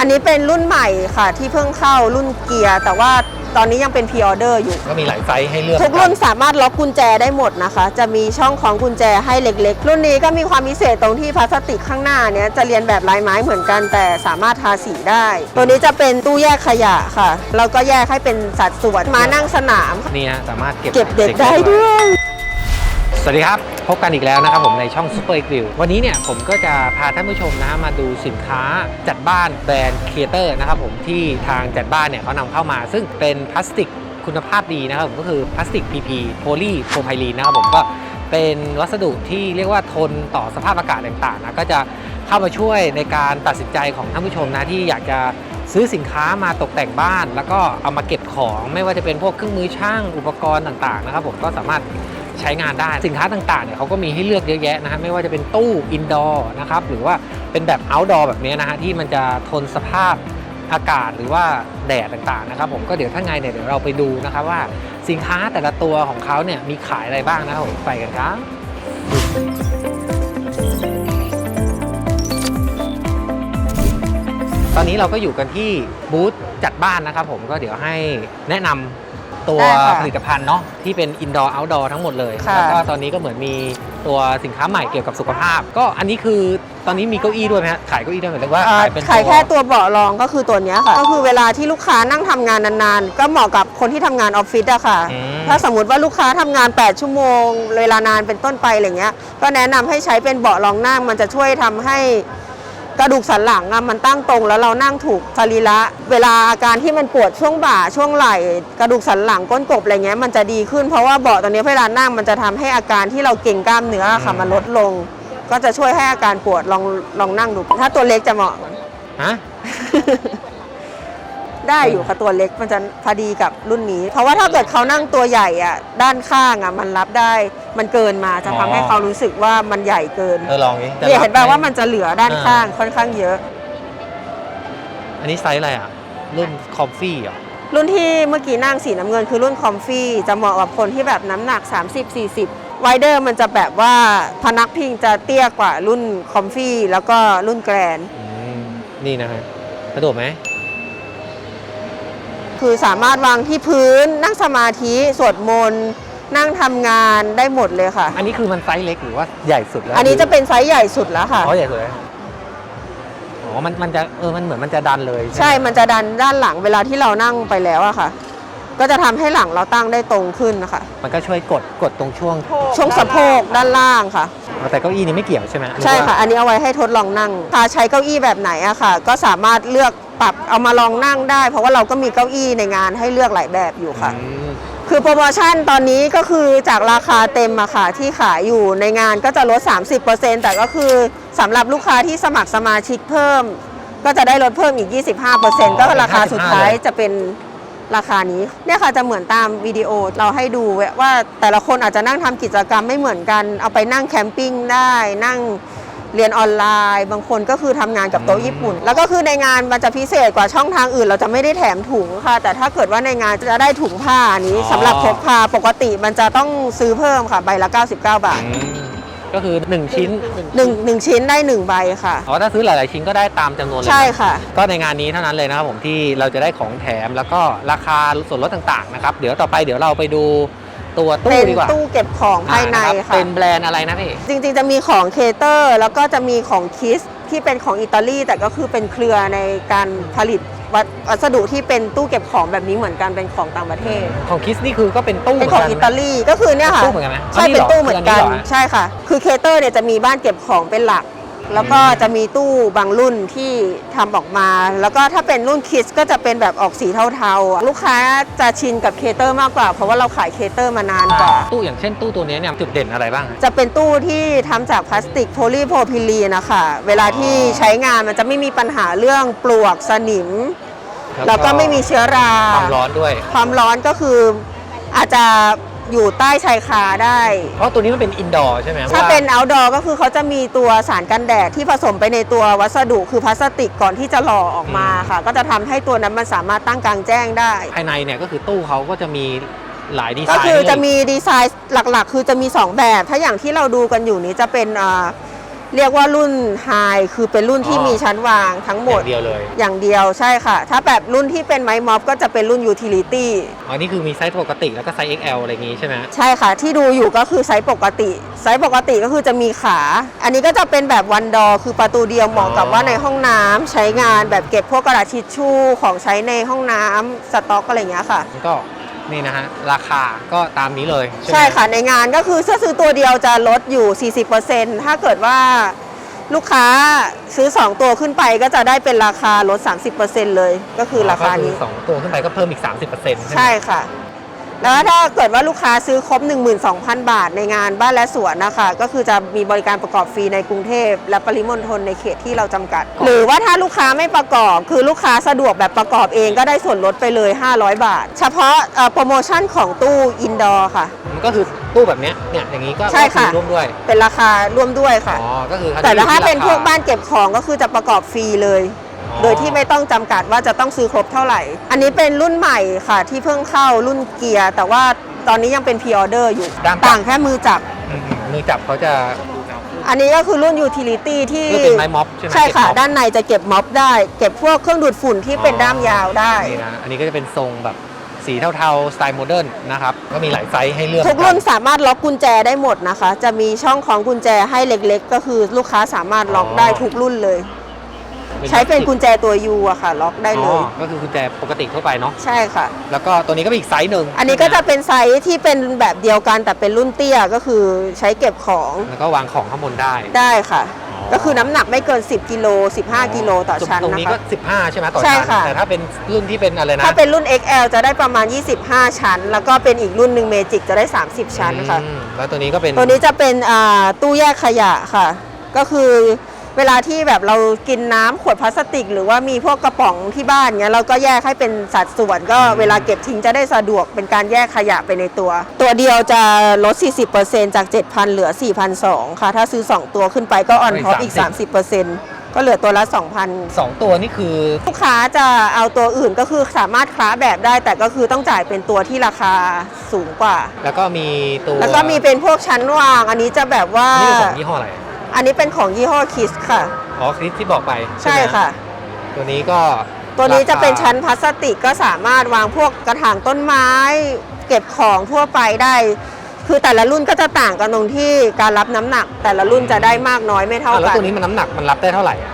อันนี้เป็นรุ่นใหม่ค่ะที่เพิ่งเข้ารุ่นเกียร์ แต่ว่าตอนนี้ยังเป็นพ r ออเดอร์อยู่ ก็มีหลายไซส์ให้เลือกทุกรุ่นสามารถล็อกกุญแจได้หมดนะคะ จะมีช่องของกุญแจให้เล็กๆ รุ่นนี้ก็มีความพิเศษตรงที่พลาสติกข้างหน้าเนี้ยจะเรียนแบบลายไม้เหมือนกันแต่สามารถทาสีได้ ตัวนี้จะเป็นตู้แยกขยะค่ะแล้วก็แยกให้เป็นสัดส่วนมานั่งสนาม นี่ฮะสามารถเก็บเก็บเด็กได้ด้วย สวัสดีครับ พบกันอีกแล้วนะครับผมในช่อง Super g r i l l วันนี้เนี่ยผมก็จะพาท่านผู้ชมนะฮะมาดูสินค้าจัดบ้านแบรนด์ Creator นะครับผมที่ทางจัดบ้านเนี่ยเขานำเข้ามา ซึ่งเป็นพลาสติกคุณภาพดีนะครับผมก็คือพลาสติก PP โพลีโพรไพลีนนะครับผมก็เป็นวัสดุที่เรียกว่าทนต่อสภาพอากาศต่างๆนะก็จะเข้ามาช่วยในการตัดสินใจของท่านผู้ชมนะที่อยากจะซื้อสินค้ามาตกแต่งบ้าน แล้วก็เอามาเก็บของ ไม่ว่าจะเป็นพวกเครื่องมือช่างอุปกรณ์ต่างๆนะครับผมก็สามารถ ช้งานได้ สินค้าต่างๆเนี่ยเขาก็มีให้เลือกเยอะแยะนะฮะไม่ว่าจะเป็นตู้อินดอร์นะครับหรือว่าเป็นแบบ outdoor แบบนี้นะฮะที่มันจะทนสภาพอากาศหรือว่าแดดต่างๆนะครับผมก็เดี๋ยวถ้าไงเนี่ยเดี๋ยวเราไปดูนะครับว่าสินค้าแต่ละตัวของเขาเนี่ยมีขายอะไรบ้างนะครับผมไปกันครับตอนนี้เราก็อยู่กันที่บูธจัดบ้านนะครับผมก็เดี๋ยวให้แนะนำ ตัวได้ค่ะผลิตภัณฑ์เนาะที่เป็นอินดอร์เอาท์ดอร์ทั้งหมดเลย ค่ะ แล้วก็ตอนนี้ก็เหมือนมีตัวสินค้าใหม่เกี่ยวกับสุขภาพ ก็อันนี้คือตอนนี้มีเก้าอี้ด้วยไหมฮะขายเก้าอี้ด้วยไหมหรือว่าอ่าขายเป็น ขายแค่ตัวเบาะรองก็คือตัวเนี้ยค่ะ ก็คือเวลาที่ลูกค้านั่งทำงานนานๆ ก็เหมาะกับคนที่ทำงานออฟฟิศอะค่ะ อืม ถ้าสมมติว่าลูกค้าทำงาน 8 ชั่วโมง เวลานานเป็นต้นไปอะไรเงี้ย ก็แนะนำให้ใช้เป็นเบาะรองนั่งมันจะช่วยทำให้ กระดูกสันหลังอะมันตั้งตรง แล้วเรานั่งถูกสรีระ เวลาอาการที่มันปวดช่วงบ่าช่วงไหล่ กระดูกสันหลังก้นกบอะไรเงี้ยมันจะดีขึ้นเพราะว่าเบาะตัวนี้เวลานั่งมันจะทำให้อาการที่เราเก่งกล้ามเนื้อค่ะมันลดลง ก็จะช่วยให้อาการปวดลองลองนั่งดู ถ้าตัวเล็กจะเหมาะฮะ ได้อยู่ค่ะตัวเล็กมันจะพอดีกับรุ่นนี้ เพราะว่าถ้าเกิดเขานั่งตัวใหญ่อะด้านข้างอะมันรับได้มันเกินมาจะทำให้อ๋อเขารู้สึกว่ามันใหญ่เกินเออลองนี้เนี่ยเห็นป่ะว่ามันจะเหลือด้านข้างค่อนข้างเยอะ อันนี้ไซส์อะไรอะ รุ่นคอฟฟี่เหรอรุ่นที่เมื่อกี้นั่งสีน้ำเงินคือรุ่นคอมฟี่จะเหมาะกับคนที่แบบน้ำหนัก 30-40 ไวเดอร์มันจะแบบว่าพนักพิงจะเตี้ยกว่ารุ่นคอมฟี่แล้วก็รุ่นแกรนอืมนี่นะฮะสะดวกไหม คือสามารถวางที่พื้น นั่งสมาธิสวดมนต์นั่งทำงานได้หมดเลยค่ะ อันนี้คือมันไซส์เล็กหรือว่าใหญ่สุดแล้วอันนี้จะเป็นไซส์ใหญ่สุดแล้วค่ะ อ๋อใหญ่สุดเลยอ๋อมันมันจะเออมันเหมือนมันจะดันเลยใช่ไหมันจะดันด้านหลังเวลาที่เรานั่งไปแล้วอะค่ะ ก็จะทำให้หลังเราตั้งได้ตรงขึ้นนะคะมันก็ช่วยกดกดตรงช่วง ช่วงสะโพกด้านล่างค่ะอ๋อ แต่เก้าอี้นี้ไม่เกี่ยวใช่ไหมใช่ค่ะ อันนี้เอาไว้ให้ทดลองนั่งถ้าใช้เก้าอี้แบบไหนอะค่ะ ก็สามารถเลือกปรับเอามาลองนั่งได้ เพราะว่าเราก็มีเก้าอี้ในงานให้เลือกหลายแบบอยู่ค่ะอืมคือโปรโมชั่นตอนนี้ก็คือจากราคาเต็มอะค่ะที่ขายอยู่ในงานก็จะลด 30%แต่ก็คือสำหรับลูกค้าที่สมัครสมาชิกเพิ่ม ก็จะได้ลดเพิ่มอีก 25%ก็ราคาสุดท้ายจะเป็น ราคานี้เนี่ยค่ะจะเหมือนตามวิดีโอเราให้ดูว่าแต่ละคนอาจจะนั่งทำกิจกรรมไม่เหมือนกัน เอาไปนั่งแคมปิ้งได้นั่งเรียนออนไลน์ บางคนก็คือทำงานกับโต๊ะญี่ปุ่น แล้วก็คือในงานมันจะพิเศษกว่าช่องทางอื่น เราจะไม่ได้แถมถุงค่ะ แต่ถ้าเกิดว่าในงานจะได้ถุงผ้าอันนี้สำหรับพกพาปกติมันจะต้องซื้อเพิ่มค่ะใบละ 99 บาทอืม ก็คือ 1 ชิ้น หนึ่งหนึ่งชิ้นได้1ใบค่ะ อ๋อถ้าซื้อหลาย ๆ ชิ้นก็ได้ตามจำนวนเลยใช่ค่ะ ก็ในงานนี้เท่านั้นเลยนะครับผมที่เราจะได้ของแถมแล้วก็ราคาส่วนลดต่าง ๆ นะครับ เดี๋ยวต่อไปเดี๋ยวเราไปดูตัวตู้เป็นดีกว่าตู้เก็บของภายในอ่นะครับค่ะ เป็นแบรนด์อะไรนะพี่ จริงๆ จะมีของเคเตอร์ แล้วก็จะมีของคิสที่เป็นของอิตาลีแต่ก็คือเป็นเครือในการผลิต วัสวัสดุที่เป็นตู้เก็บของแบบนี้เหมือนกันเป็นของต่างประเทศ ของคิสนี่คือก็เป็นตู้เป็นของหมือิกัตาลีก็คือเนี่ยค่ะตู้เหมือนกันไหมใช่อ๋อนี่เป็นเหรอตู้เหมือนกันคืออันนี้เหรอใช่ค่ะ คือเคเตอร์เนี่ยจะมีบ้านเก็บของเป็นหลัก แล้วก็จะมีตู้บางรุ่นที่ทำออกมา แล้วก็ถ้าเป็นรุ่นคิสก็จะเป็นแบบออกสีเทาๆ ลูกค้าจะชินกับเคเตอร์มากกว่า เพราะว่าเราขายเคเตอร์มานานกว่า ตู้อย่างเช่นตู้ตัวนี้เนี่ยจุดเด่นอะไรบ้างฮะจะเป็นตู้ที่ทำจากพลาสติกโพลีโพรพิลีนนะคะเวลาที่ใช้งานมันจะไม่มีปัญหาเรื่องปลวกสนิม แล้วก็ไม่มีเชื้อรา ความร้อนด้วย ความร้อนก็คืออาจจะ อยู่ใต้ชายคาได้ เพราะตัวนี้มันเป็นอินดอร์ใช่ไหมถ้าว่เป็น outdoor ก็คือเขาจะมีตัวสารกันแดดที่ผสมไปในตัววัสดุคือพลาสติกก่อนที่จะหล่อออกมาค่ะ ก็จะทำให้ตัวนั้นมันสามารถตั้งกลางแจ้งได้ ภายในเนี่ยก็คือตู้เขาก็จะมีหลายดีไซก็น์คือจะให้มีดีไซน์หลักๆ คือจะมี 2 แบบ ถ้าอย่างที่เราดูกันอยู่นี้จะเป็นอ่า เรียกว่ารุ่นไฮคือเป็นรุ่นที่อ๋อมีชั้นวางทั้งหมอดย่างเดียวเลย อย่างเดียวใช่ค่ะ ถ้าแบบรุ่นที่เป็นไม้ม็อบก็จะเป็นรุ่นยูทิลิตี้อ๋อนี่คือมีไซส์ปกติแล้วก็ไซส์ XL อะไรอย่างงี้ใช่ไหมใช่ค่ะ ที่ดูอยู่ก็คือไซส์ปกติ ไซส์ปกติก็คือจะมีขา อันนี้ก็จะเป็นแบบวันดอคือประตูเดียวเหมาะกับว่าในห้องน้ำใช้งานแบบเก็บพวกกระดาษทิชชู่ของใช้ในห้องน้ำสต็อกอะไรอย่างเงี้ยค่ะแล้วก็ นี่นะฮะ ราคาก็ตามนี้เลยใช่ไหมใช่ค่ะในงานก็คือเสื้อซื้อตัวเดียวจะลดอยู่ 40%ถ้าเกิดว่าลูกค้าซื้อ 2 ตัวขึ้นไปก็จะได้เป็นราคาลด 30%เลยก็คือราคานี้ก็อสองตัวขึ้นไปก็เพิ่มอีก 30%ใช่ไหมใช่ค่ะ แล้วถ้าเกิดว่าลูกค้าซื้อครบ 12,000 บาทในงานบ้านและสวนนะคะ ก็คือจะมีบริการประกอบฟรีในกรุงเทพ และปริมณฑลในเขตที่เราจำกัด หรือว่าถ้าลูกค้าไม่ประกอบ คือลูกค้าสะดวกแบบประกอบเองก็ได้ส่วนลดไปเลย 500 บาท เฉพาะเอ่อโปรโมชั่นของตู้อินดอร์ค่ะ มันก็คือตู้แบบเนี้ยเนี่ยอย่างนี้ก็ใช่ค่ะ ก็อร่วมด้วย เป็นราคาร่วมด้วยค่ะ อ๋อ ก็คือแต่ถ้าที่เป็นรคพวกบ้านเก็บของก็คือจะประกอบฟรีเลยอ๋อ โดยที่ไม่ต้องจำกัดว่าจะต้องซื้อครบเท่าไหร่ อันนี้เป็นรุ่นใหม่ค่ะที่เพิ่งเข้ารุ่นเกียร์แต่ว่าตอนนี้ยังเป็นพ r ออเดอร์อยู่ด้ามจับต่างแค่มือจับอืมๆมือจับเขาจะ อันนี้ก็คือรุ่นยูทิลิตี้ที่ก็เป็นไม้ม็อบใช่ไหมใช่ค่ะเก็บม็อบด้านในจะเก็บม็อบได้ เก็บพวกเครื่องดูดฝุ่นที่เป็นด้ามยาวได้นี่นะอันนี้ก็จะเป็นทรงแบบสีเทาๆ สไตล์โมเดิร์นนะครับ ก็มีหลายไซส์ให้เลือก ทุกรุ่นสามารถล็อกกุญแจได้หมดนะคะ จะมีช่องของกุญแจให้เล็กๆ ก็คือลูกค้าสามารถล็อกได้ทุกรุ่นเลย ใช้เป็นกุญแจตัวยูอะค่ะ ล็อกได้เลอ๋อยก็คือกุญแจปกติทั่วไปเนาะใช่ค่ะ แล้วก็ตัวนี้ก็เป็นอีกไซส์หนึ่งอันนี้ก็จะเป็นไซส์ที่เป็นแบบเดียวกันแต่เป็นรุ่นเตี้ยก็คือใช้เก็บของแล้วก็วางของข้างบนได้ ได้ค่ะ อ๋อ ก็คือน้ำหนักไม่เกิน 10กิโล15กิโลต่อชั้นตรงนะนี้คะก็15 ใช่ไหมต่อใช่ชั้นค่ะ แต่ถ้าเป็นรุ่นที่เป็นอะไรนะถ้าเป็นรุ่น XL จะได้ประมาณ 25 ชั้น แล้วก็เป็นอีกรุ่นหนึ่งเมจิกจะได้ 30 ชั้นค่ะ อืมแล้วตัวนี้ก็เป็นตัวนี้จะเป็นอ่าตู้แยกขยะค่ะ ก็คือ เวลาที่แบบเรากินน้ำขวดพลาสติก หรือว่ามีพวกกระป๋องที่บ้านเงี้ยเราก็แยกให้เป็นสัดส่วน ก็เวลาเก็บทิ้งจะได้สะดวกเป็นการแยกขยะไปในตัว ตัวเดียวจะลด 40%จาก 7,000 เหลือ 4,200 ค่ะ ถ้าซื้อ 2 ตัวขึ้นไปก็ออนท็อปอีก 30%ก็เหลือตัวละ 2,000สองตัวนี่คือ ลูกค้าจะเอาตัวอื่นก็คือสามารถคล้าแบบได้ แต่ก็คือต้องจ่ายเป็นตัวที่ราคาสูงกว่า แล้วก็มีตัว แล้วก็มีเป็นพวกชั้นวาง อันนี้จะแบบว่าอันนี่ของยี่ห้ออะไร อันนี้เป็นของยี่ห้อคิสค่ะ อ๋อคลิปที่บอกไปใช่ไหมค่ะ ตัวนี้ก็ตัวนี้จะเป็นราคาชั้นพลาสติกก็สามารถวางพวกกระถางต้นไม้ เก็บของทั่วไปได้ คือแต่ละรุ่นก็จะต่างกันตรงที่การรับน้ำหนัก แต่ละรุ่นจะได้มากน้อยไม่เท่าอะแล้วกันตัวนี้มันน้ำหนักมันรับได้เท่าไหร่อะ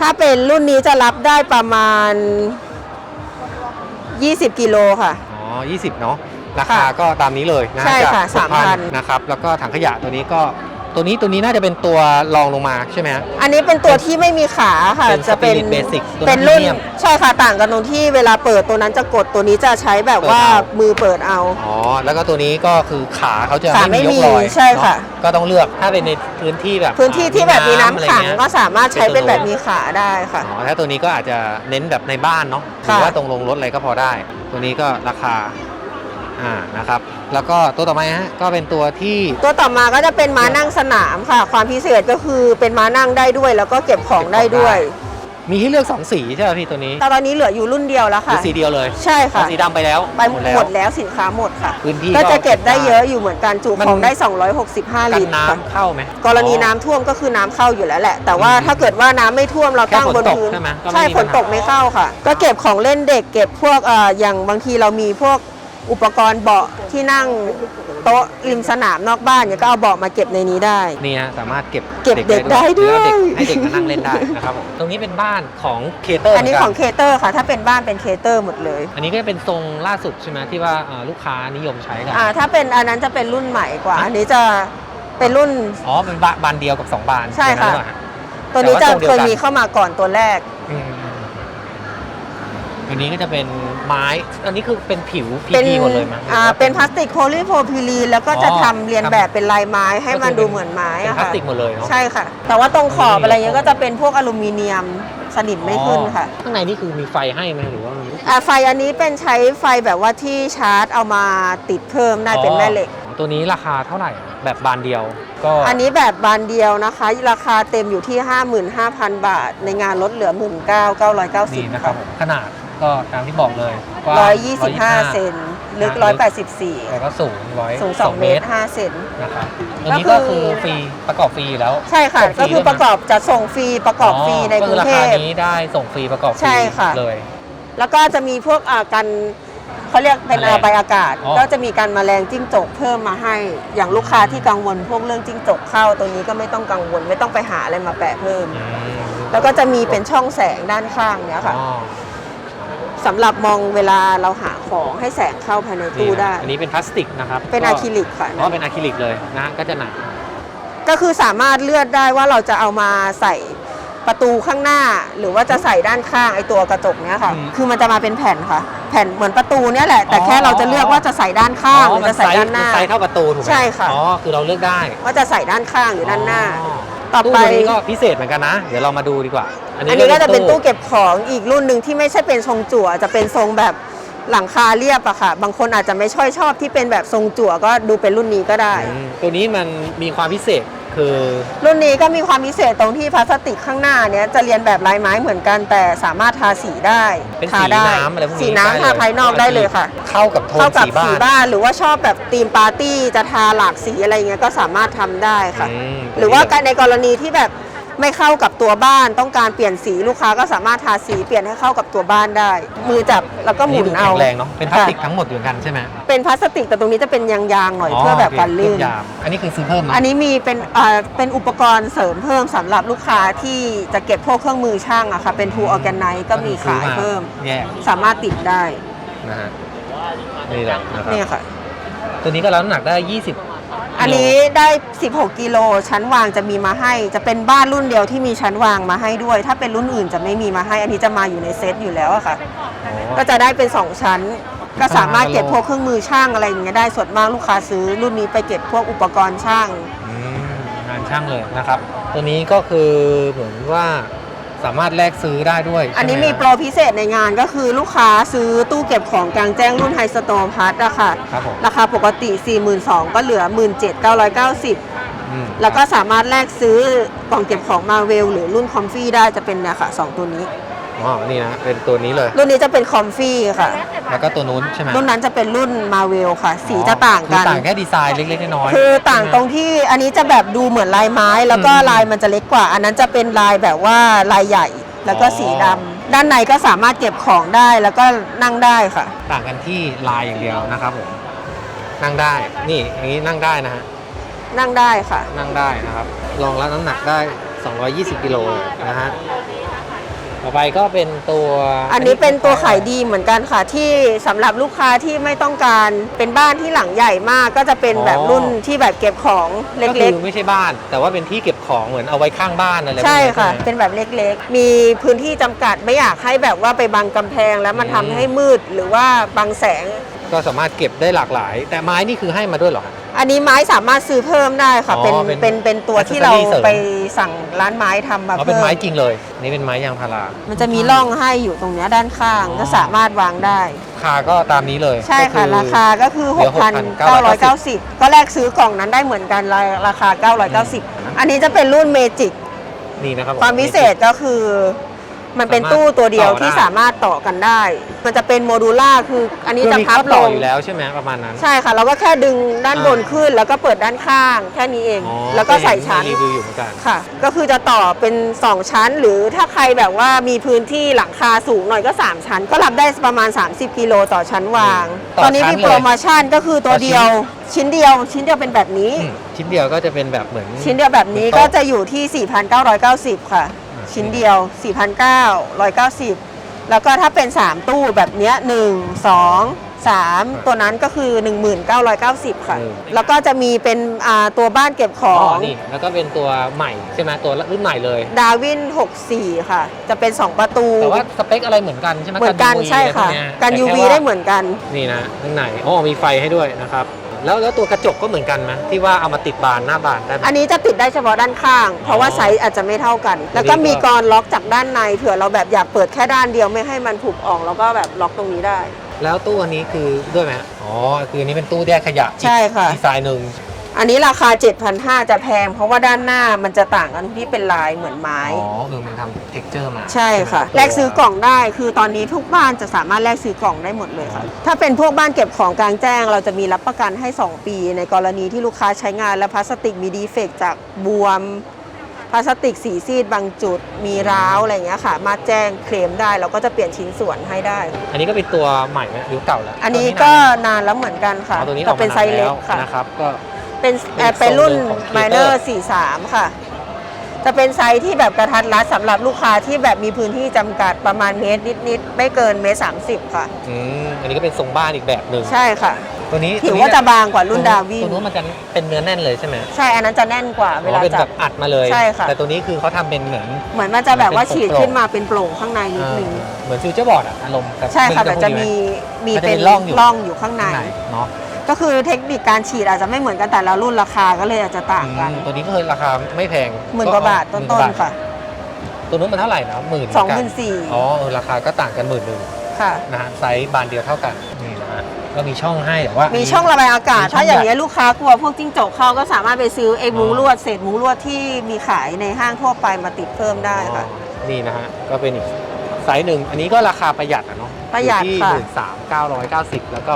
ถ้าเป็นรุ่นนี้จะรับได้ประมาณ 20 กิโลค่ะ อ๋อ20 เนาะราคาค่ะก็ตามนี้เลยนะใช่ค่ะจาก3,000 6,000 นะครับ แล้วก็ถังขยะตัวนี้ก็ ตัวนี้ตัวนี้น่าจะเป็นตัวรองลงมาใช่ไหมฮะ อันนี้เป็นตัวที่ไม่มีขาค่ะเป็นจะเป็น Spirit Basic ตัวนั้นเป็นรุ่น Premium ใช่ค่ะต่างกันตรงที่เวลาเปิดตัวนั้นจะกดตัวนี้จะใช้แบบว่าเปิดเอามือเปิดเอา อ๋อ แล้วก็ตัวนี้ก็คือขาเขาจะขาไม่มียไม่มีกลอยใช่ค่ะ เนอก็ต้องเลือกถ้าเป็นในพื้นที่แบบพื้นที่ที่แบบมีน้ำอะไรขังเงี้ยก็สามารถใช้เป็นแบบมีขาได้ค่ะ อ๋อถ้าตัวนี้ก็อาจจะเน้นแบบในบ้านเนาะหรือค่ะ ว่าตรงลงรถอะไรก็พอได้ ตัวนี้ก็ราคาอ่านะครับ แล้วก็ตัวต่อมาฮะก็เป็นตัวที่ ตัวต่อมาก็จะเป็นม้านั่งสนามค่ะ ความพิเศษก็คือเป็นม้านั่งได้ด้วย แล้วก็เก็บของได้ด้วย มีให้เลือก 2 สีใช่ไหมพี่ตัวนี้แต่ตอนนี้เหลืออยู่รุ่นเดียวแล้วคือค่ะสีเดียวเลยใช่ค่ะสีดำไปแล้วไปหมดแล้วสินค้าหมดค่ะ พื้นที่ ก็จะเก็บได้ก็เยอะอยู่เหมือนกันจุมัน ของได้ 265 กัลินตรค่ะน้ำเข้าไหม กรณีน้ำท่วมก็คือน้ำเข้าอยู่แล้วแหละ แต่ว่าอืมถ้าเกิดว่าน้ำไม่ท่วมเราตั้งบนแค่ฝนตกพื้นใช่ไหมก็ไม่ใช่มีฝปันญหาตกไม่เข้าค่ะ ก็เก็บของเล่นเด็กเก็บพวกเอ่ออย่างบางทีเรามีพวก อุปกรณ์เบาะที่นั่งโต๊ะริมสนามนอกบ้านเนี่ยก็เอาเบาะมาเก็บในนี้ได้ นี่ฮะสามารถเก็บเก็บเด็กได้ด้วยหรือเอาเด็กให้เด็กมานั่งเล่นได้นะครับผมตรงนี้เป็นบ้านของเคเตอร์อันนี้ของเคเตอร์ค่ะ ถ้าเป็นบ้านเป็นเคเตอร์หมดเลย อันนี้ก็เป็นทรงล่าสุดใช่ไหมที่ว่าเอ่อลูกค้านิยมใช้กันอ่าถ้าเป็นอันนั้นจะเป็นรุ่นใหม่กว่า อันนี้จะเป็นรุ่น อ๋อเป็นบานบานเดียวกับ2บานใช่ค่ะ อย่างนั้นหรือเปล่าฮตัวนี้จะแต่ว่าทรงเดียวเคกันยมีเข้ามาก่อนตัวแรก อืม ตัวนี้ก็จะเป็นไม้ อันนี้คือเป็นผิวพีเป็นพีหมดเลยมั้ยอ่าเป็นพลาสติกโพลีโพรพิลีนแล้วก็จะอ๋อทำเรียนแบบเป็นลายไม้ให้มันดูเหมือนไม้เป็นอะพลาสค่ะติกหมดเลยเนาะ ใช่ค่ะ แต่ว่าตรงขอบอะไรเงี้ยก็จะเป็นพวกอลูมิเนียมสนิมไม่ขึ้นค่ะข้างในนี่คือมีไฟให้ไหมหรือว่ามัน อ่าไฟอันนี้เป็นใช้ไฟแบบว่าที่ชาร์จเอามาติดเพิ่มได้เป็นแม่เหล็ก อ๋อตัวนี้ราคาเท่าไหร่แบบบานเดียวก็ อันนี้แบบบานเดียวนะคะ ราคาเต็มอยู่ที่ 55,000 บาท ในงานลดเหลือ19,990นี่นะครับผมขนาด ก็ตามที่บอกเลยกว้าง125 เซนลึกนะ184 แล้วก็สูงร้อยสูง 2 เมตร 5 เซน นะครับตัวนี้ก็ก็คืคือ อฟรีประกอบฟรีอยู่แล้วใช่ค่ะ ส่งฟก็คือด้วยนประกอบจะส่งฟรีประกอบฟรีในกรุงเทก็คือราพคานี้ได้ส่งฟรีประกอบฟรีใช่ค่ะ เลย แล้วก็จะมีพวกอ่ากันเขาเรียกเป็นแมลงอาใบอากาศ อ๋อ ก็จะมีการแมลงจิ้งจกเพิ่มมาให้ อย่างลูกค้าที่กังวลพวกเรื่องจิ้งจกเข้าตัวนี้ก็ไม่ต้องกังวล ไม่ต้องไปหาอะไรมาแปะเพิ่ม อืมแล้วก็จะมีเป็นช่องแสงด้านข้างเนี้ยค่ะ อ๋อ สำหรับมองเวลาเราหาของให้แสงเข้าภายในนี่ตู้นะได้ อันนี้เป็นพลาสติกนะครับเป็นก็อะคริลิกค่ะอ๋อเป็นอะคริลิกเลยนะก็จะหนักก็คือสามารถเลือกได้ว่าเราจะเอามาใส่ประตูข้างหน้า หรือว่าจะใส่ด้านข้างไอตัวกระจกเนี้ยค่ะอืมคือมันจะมาเป็นแผ่นค่ะ แผ่นเหมือนประตูเนี้ยแหละ แต่อ๋อแค่เราจะเลือกว่าจะใส่ด้านข้างหรือมัจะใส่ด้านหน้ามัไซส์เท่าประตูถูกไหมใช่ค่ะอ๋อคือเราเลือกได้ว่าจะใส่ด้านข้างหรือด้านหน้า ต่อตู้ไป ตัวนี้ก็พิเศษเหมือนกันนะ เดี๋ยวเรามาดูดีกว่าอันนี้ก็จะเป็นตู้เก็บของอีกรุ่นหนึ่งที่ไม่ใช่เป็นทรงจั่ว จะเป็นทรงแบบหลังคาเรียบอะค่ะ บางคนอาจจะไม่ช่อยชอบที่เป็นแบบทรงจั่วก็ดูเป็นรุ่นนี้ก็ได้ อืมตัวนี้มันมีความพิเศษ คือ รุ่นนี้ก็มีความพิเศษตรงที่พลาสติกข้างหน้าเนี้ยจะเรียนแบบลายไม้เหมือนกันแต่สามารถทาสีได้เป็นทาสีได้น้ำอะไรพวกนี้สีน้ำทาภายนอกได้เลยค่ะ เข้ากับโทนเข้ากับสีบ้าสีน บ้านหรือว่าชอบแบบธีมปาร์ตี้จะทาหลากสีอะไรเงี้ยก็สามารถทำได้ค่ะ อืม หรือว่าในกรณีที่แบบ ไม่เข้ากับตัวบ้าน ต้องการเปลี่ยนสีลูกค้าก็สามารถทาสีเปลี่ยนให้เข้ากับตัวบ้านได้ มือจับแล้วก็หมุนดูเอาแข็งแรงเนาะเป็นพลาสติกค่ะทั้งหมดอยู่เหมือนกันใช่ไหมเป็นพลาสติกแต่ตรงนี้จะเป็นยางๆหน่อยเพื่อแบบกันลื่นเครื่องยามอันนี้คือซื้อเพิ่มนะอันนี้มีเป็นเอ่อเป็นอุปกรณ์เสริมเพิ่มสำหรับลูกค้าที่จะเก็บพวกเครื่องมือช่างอะค่ะเป็นทูออแกไนก็มีขายเพิ่มแยกสามารถติดได้นะฮะนี่แหละนะครับเนี่ยค่ะตัวนี้ก็รับน้ำหนักได้ 20 อันนี้ได้ 16 กิโลชั้นวางจะมีมาให้ จะเป็นบ้านรุ่นเดียวที่มีชั้นวางมาให้ด้วย ถ้าเป็นรุ่นอื่นจะไม่มีมาให้ อันนี้จะมาอยู่ในเซตอยู่แล้วอะค่ะอ๋อก็จะได้เป็น 2 ชั้น ก็สามารถเก็บพวกเครื่องมือช่างอะไรอย่างเงี้ยได้ส่วนมากลูกค้าซื้อ รุ่นนี้ไปเก็บพวกอุปกรณ์ช่าง อืมงานช่างเลยนะครับ ตัวนี้ก็คือเหมือนว่า สามารถแลกซื้อได้ด้วยอันนี้ใช่ไหมีโปรพิเศษในงานก็คือลูกค้าซื้อตู้เก็บของกลางแจ้งรุ่นไฮสโตร์พัทอะค่ะครับผมราคาปกติ 42,000ก็เหลือ 17,990 อืมแล้วก็สามารถแลกซื้อกล่องเก็บของมาเวลหรือรุ่นคอมฟี่ได้จะเป็นเนี่ยค่ะ2ตัวนี้ อ๋อนี่นะเป็นตัวนี้เลย รุ่นนี้จะเป็นคอมฟี่ค่ะ แล้วก็ตัวนู้นใช่ไหมรุ่นนั้นจะเป็นรุ่นมาเวลค่ะ สีจะต่างกัน คือต่างแค่ดีไซน์เล็กๆน้อยๆคือต่างใช่ไหมตรงที่อันนี้จะแบบดูเหมือนลายไม้ แล้วก็อืมลายมันจะเล็กกว่า อันนั้นจะเป็นลายแบบว่าลายใหญ่แล้วก็อ๋อสีดำด้านในก็สามารถเก็บของได้แล้วก็นั่งได้ค่ะ ต่างกันที่ลายอย่างเดียวนะครับผมนั่งได้นี่อย่างนี้นั่งได้นะฮะนั่งได้ค่ะ นั่งได้นะครับรองรับน้ำหนักได้ 220 กิโลนะฮะต่อ ไปก็เป็นตัวอันนี้เป็นตัวขายดีเหมือนกันค่ะ ที่สำหรับลูกค้าที่ไม่ต้องการเป็นบ้านที่หลังใหญ่มากก็จะเป็นแบบรุ่นที่แบบเก็บของเก็คืล็กอไม่ใช่บ้าน แต่ว่าเป็นที่เก็บของเหมือนเอาไว้ข้างบ้านอะไรๆใช่ค่ะพวกนี้เป็นแบบเล็กๆ มีพื้นที่จำกัดไม่อยากให้แบบว่าไปบังกำแพงแล้วมันอืมทำให้มืดหรือว่าบังแสง ก็สามารถเก็บได้หลากหลาย แต่ไม้นี่คือให้มาด้วยเหรอฮะ อันนี้ไม้สามารถซื้อเพิ่มได้ค่ะ อ๋อเป็นเป็นเป็นเป็นตัวที่เรา accessory เสริม ไปสั่งร้านไม้ทำมาเอาเป็เพิ่นมไม้จริงเลย นี่เป็นไม้ยางพารา มันจะมีร่องให้อยู่ตรงเนี้ยด้านข้างอ๋อ ก็สามารถวางได้ราคาก็ตามนี้เลยใช่ค่ะ ก็อ ราคาก็คือ เหลือ6,990 ก็แลกซื้อกล่องนั้นได้เหมือนกันราราคา 990 อันนี้จะเป็นรุ่นเมจิกนี่นะครับผความพิเศษก็คือ มันเป็นตู้ตัวเดียวที่สามารถต่อกันได้ มันจะเป็นโมดูล่าคืออันนี้คือจะมีพัพับบลต่องอยู่แล้วใช่ไหมประมาณนั้น ใช่ค่ะเราก็แค่ดึงด้านบนอ่าขึ้น แล้วก็เปิดด้านข้างแค่นี้เองอ๋อแล้วก็ใส่ชั้นเห็รีวิวอยู่เหมือนกันค่ะ ก็คือจะต่อเป็น 2 ชั้น หรือถ้าใครแบบว่ามีพื้นที่หลังคาสูงหน่อยก็ 3 ชั้น ก็รับได้ประมาณ 30 กิโลต่อชั้นวางต่อตอนนี้ชั้นมีเลยโปรโมชั่นก็คือตัวต่อชิ้นเดียวชิ้นเดียวชิ้นเดียวเป็นแบบนี้อืมชิ้นเดียวก็จะเป็นแบบเหมือน ชิ้นเดียวแบบนี้เหมืก็อนโต๊ะจะอยู่ที่ 4,990 ค่ะอ่า ชิ้นเดียว 4,990 แล้วก็ถ้าเป็น 3 ตู้แบบเนี้ย1 2 3 ตัวนั้นก็คือ 1990 ค่ะแล้วก็จะมีเป็นอ่าตัวบ้านเก็บขอ๋อองนี่แล้วก็เป็นตัวใหม่ใช่ไหมตัวรุ่นใหม่เลย ดาวิน 64 ค่ะ จะเป็น 2 ประตู แต่ว่าสเปคอะไรเหมือนกันใช่ไหมเหมือนกัน UV ใช่ค่ะ อไรพวเยกันแต่ UV แค่ว่าได้เหมือนกัน นี่นะข้างในอ๋อมีไฟให้ด้วยนะครับ แล้วแล้วตัวกระจกก็เหมือนกันไหมที่ว่าเอามาติดบานหน้าบานได้ไหม อันนี้จะติดได้เฉพาะด้านข้าง เพราะว่าไซส์อาจจะไม่เท่ากัน แล้วก็มีกรอนล็อกจากด้านในเผื่อเราแบบอยากเปิดแค่ด้านเดียวไม่ให้มันผุบออกแล้วก็แบบล็อกตรงนี้ได้ แล้วตู้อันนี้คือด้วยไหมอ๋อคืออันนี้เป็นตู้แยกขยะใช่ค่ะอีกดีไซน์หนึ่ง อันนี้ราคา 7,500จะแพง เพราะว่าด้านหน้ามันจะต่างกันที่เป็นลายเหมือนไม้ อ๋อเออมันทำ texture มาใช่ค่ะไหมแลกซื้อกล่องได้ คือตอนนี้ทุกบ้านจะสามารถแลกซื้อกล่องได้หมดเลยค่ะ ถ้าเป็นพวกบ้านเก็บของกลางแจ้ง เราจะมีรับประกันให้ 2 ปี ในกรณีที่ลูกค้าใช้งานและพลาสติกมีดีเฟกต์จากบวมพลาสติกสีซีดบางจุดมีร้าวอะไรอย่างเงี้ยค่ะ มาแจ้งเคลมได้เราก็จะเปลี่ยนชิ้นส่วนให้ได้ อันนี้ก็เป็นตัวใหม่ไหมหรือเก่าแล้วอันนี้ตัวก็นานนานแล้วเหมือนกันไหมค่ะอ๋อตัวนี้อแต่อกเป็นมาไซส์เล็กแล้วค่ะ นะครับก็ เป็นเป็นอีกเป็นรุ่นทรงหนึ่งของ m i n o r 43 ค่ะ จะเป็นไซส์ที่แบบกระทัดรัดสำหรับลูกค้าที่แบบมีพื้นที่จำกัดประมาณเมตรนิดๆไม่เกินเมตร30 ค่ะ อืมอันนี้ก็เป็นทรงบ้านอีกแบบหนึ่งใช่ค่ะตัวนี้ผิวตัว่าจะเยบางกว่ารุ่นดาวิตันวนู้นมันจะเป็นเนื้อแน่นเลยใช่ไหมใช่อันนั้นจะแน่นกว่าเวอ๋ลาอเป็นจัแบบบอัดมาเลย ใช่ค่ะ แต่ตัวนี้คือเขาทำเป็นเหมือน เหมือนมันจะแบบว่าเป็นฉีดโปร่งขึ้นมาเป็นโปร่งข้างในนิดนึง เออเหมือนฟิวเจอร์บอร์ดอะอารมณ์แต่ใช่ค่ะไรู้แต่จะพูดมีดีไหมีมันจะเป็นเป็นร่องอยู่ ร่องอยู่ข้างใน ข้างในเนาะ ก็คือเทคนิคการฉีดอาจจะไม่เหมือนกันแต่ละรุ่นราคาก็เลยอาจจะต่างกันอืมตัวนี้ก็คือราคาไม่แพงหมื่นกว่าบาทต้หมื่กว่นๆค่ะ ตัวนู้นมันเท่าไหร่นะหมื่นสองหมื่นสี่อ๋อเออราคาก็ต่างกันหมื่นหนึ่งค่ะนะฮะไซส์บานเดียวเท่ากันนี่นะฮะก็มีช่องให้แต่ว่า มีมีช่องระบายอากาศมีช่องถ้าอย่างนี้ยลูกค้ากลัวพวกจิ้งจกเข้าก็สามารถไปซื้อไอ้มุ้งอ๋อลวดเศษมุ้งลวดที่มีขายในห้างทั่วไปมาติดเพิ่มได้ค่ะอ๋อนี่นะฮะก็เป็นอีกไซส์หนึ่งอันนี้ก็ราคาประหยัดอะเนาะประหยัดอยู่ที่ค่ะหมื่นสามเก้าร้อยเก้าสิบแล้วก็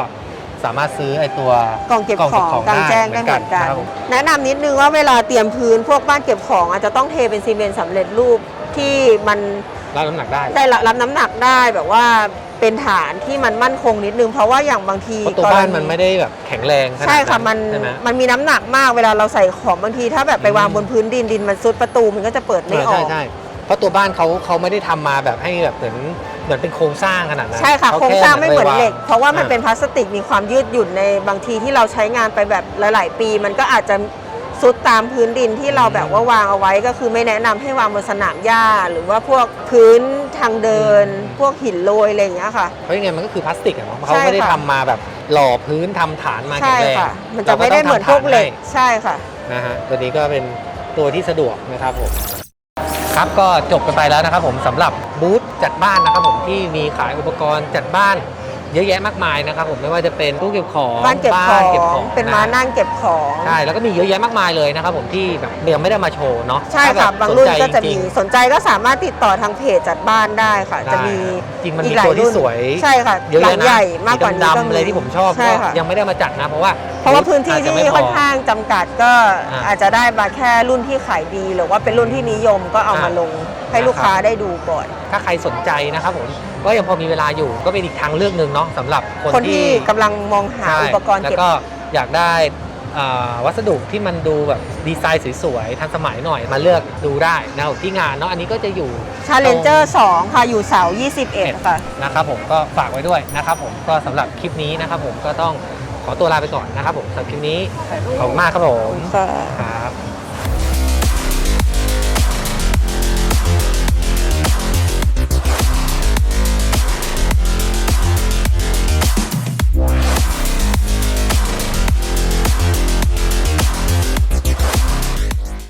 สามารถซื้อไอ้ตัวกล่องเก็บของกลางแจ้งได้เหมือนกัน ครับผมแนะนำนิดนึงว่าเวลาเตรียมพื้นพวกบ้านเก็บของ อาจจะต้องเทเป็นซีเมนต์สำเร็จรูปที่มันรับน้ำหนักได้ ได้รับน้ำหนักได้แบบว่าเป็นฐานที่มันมั่นคงนิดนึง เพราะว่าอย่างบางทีเพราะตัวบ้านมันไม่ได้แบบแข็งแรงขนาดใช่ค่ะมันใช่ไหม มันมีน้ำหนักมากเวลาเราใส่ของบางที ถ้าแบบไปวางอืม บนพื้นดินดินมันซุดประตูมันก็จะเปิดไม่อใช่อกใช่ เพราะตัวบ้านเขาเขาไม่ได้ทำมาแบบให้แบบเหมือนเหมือนเป็นโครงสร้างขนาดนั้นใช่ค่ะขโครงสร้างไม่เหมือนเหล็กแค่เพราะว่ามันอ่เป็นพลาสติกมีความยืดหยุ่นในบางทีที่เราใช้งานไปแบบหลาย ๆ ปี มันก็อาจจะซุดตามพื้นดินที่เราแบบว่าวางเอาไว้ก็คือไม่แนะนำให้วางบนสนามหญ้า หรือว่าพวกพื้นทางเดิน พวกหินโรยอะไรอย่างเงี้ยค่ะ เพราะยังไงมันก็คือพลาสติกอะเนาะใช่เขาไม่ได้ค่ะ ทำมาแบบหล่อพื้นทำฐานมาแข็ใช่งแรงค่ะ มันจะไม่ได้เหมือนพวกเหล็กใช่ค่ะ นะฮะตัวนี้ก็เป็นตัวที่สะดวกนะครับผม ครับก็จบกันไปแล้วนะครับผมสำหรับบูธจัดบ้านนะครับผมที่มีขายอุปกรณ์จัดบ้านเยอะแยะมากมายนะครับผมไม่ว่าจะเป็นตู้เก็บของบ้านเก็บของเก็บของเป็นม้านั่งเก็บของใช่แล้วก็มีเยอะแยะมากมายเลยนะครับผมที่แบบยังไม่ได้มาโชว์เนาะใช่ถ้ค่ะแบบบางรุ่นสใจก็จะริมีงสนใจก็สามารถติดต่อทางเพจจัดบ้านได้ค่ะๆจะมีได้จริงมันอีมีกหลายตัวที่รุ่นสวยใช่ค่ะเยอะหลัแยะงนะใหญ่มากกว่านี้ดำก็ๆอะไรที่ผมชอบใช่ก็ค่ะยังไม่ได้มาจัดนะเพราะว่าเพ ราะว่าพื้นที่อาจจะที่ไม่พ ค่อนข้างจำกัดก็อ่าอาจจะได้มาแค่รุ่นที่ขายดี หรือว่าเป็นรุ่นที่นิยมก็เอามาอ่าลงให้ลูกค้าได้ดูก่อน ถ้าใครสนใจนะครับผมก็ยังพอมีเวลาอยู่ก็เป็นอีกทางเลือกหนึ่งเนาะสำหรับคนคนที่ที่กำลังมองหาใช่อุปกรณ์แล้วเก็บก็อยากได้อ่าวัสดุที่มันดูแบบดีไซน์สวยๆทันสมัยหน่อยมาเลือกดูได้นะครับที่งานเนาะอันนี้ก็จะอยู่ Challenger 2 ค่ะ อยู่เสา21 ค่ะ นะครับผมก็ฝากไว้ด้วยนะครับผมก็สำหรับคลิปนี้นะครับผมก็ต้อง ขอตัวลาไปก่อนนะครับผมสำหรับคลิปนี้ขอบคุณมากครับผมค่ะ ครับ